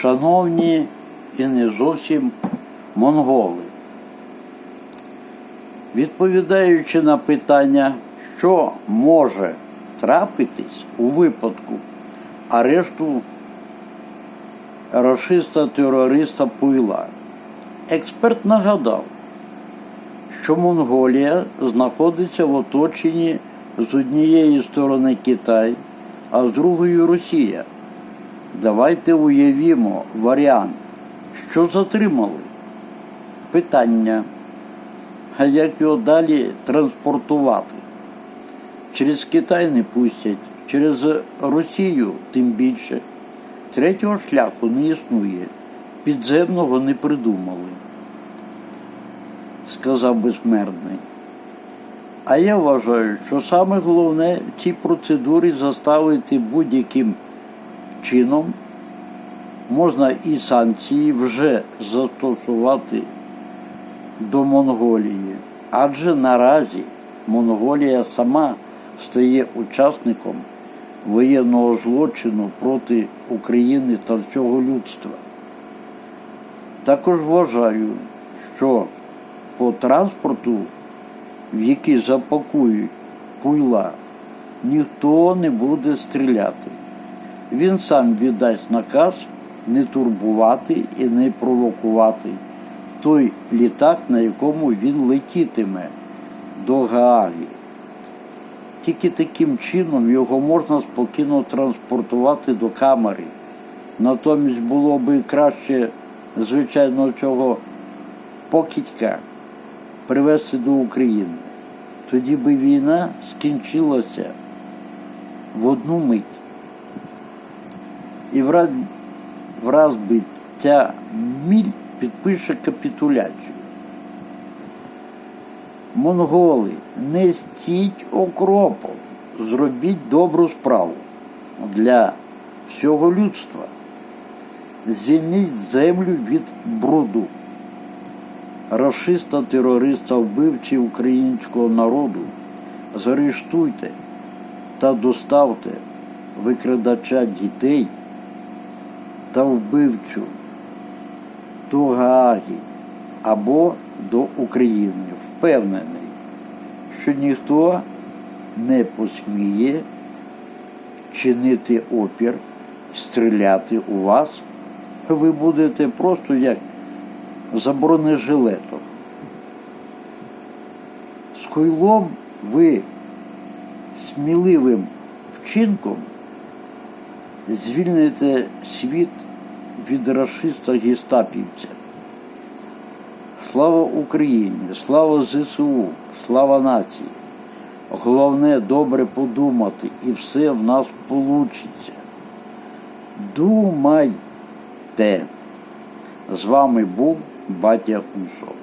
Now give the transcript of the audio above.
Шановні і не зовсім монголи, відповідаючи на питання, що може трапитись у випадку арешту рашиста-терориста Пуйла, експерт нагадав, що Монголія знаходиться в оточенні з однієї сторони Китай, а з другої Росія. Давайте уявімо варіант, що затримали. Питання, а як його далі транспортувати? Через Китай не пустять, через Росію тим більше. Третього шляху не існує, підземного не придумали, сказав безсмертний. А я вважаю, що саме головне в цій процедурі заставити будь-яким чином можна і санкції вже застосувати до Монголії. Адже наразі Монголія сама стає учасником воєнного злочину проти України та всього людства. Також вважаю, що по транспорту, в який запакують пуйла, ніхто не буде стріляти. Він сам віддасть наказ не турбувати і не провокувати той літак, на якому він летітиме до Гааги. Тільки таким чином його можна спокійно транспортувати до камери. Натомість було би краще, звичайно, цього покидька привезти до України. Тоді би війна скінчилася в одну мить. І враз, враз ця міль підпише капітуляцію. Монголи, не стіть окропом, зробіть добру справу для всього людства. Звільніть землю від бруду. Рашиста, терориста, вбивці українського народу, заарештуйте та доставте викрадача дітей та вбивцю до Гааги або до України. Впевнений, що ніхто не посміє чинити опір, стріляти у вас. Ви будете просто як за бронежилетом. З хуйлом ви сміливим вчинком звільните світ від расиста гестапівця. Слава Україні, слава ЗСУ, слава нації. Головне добре подумати, і все в нас получиться. Думайте. З вами був Батя Усов.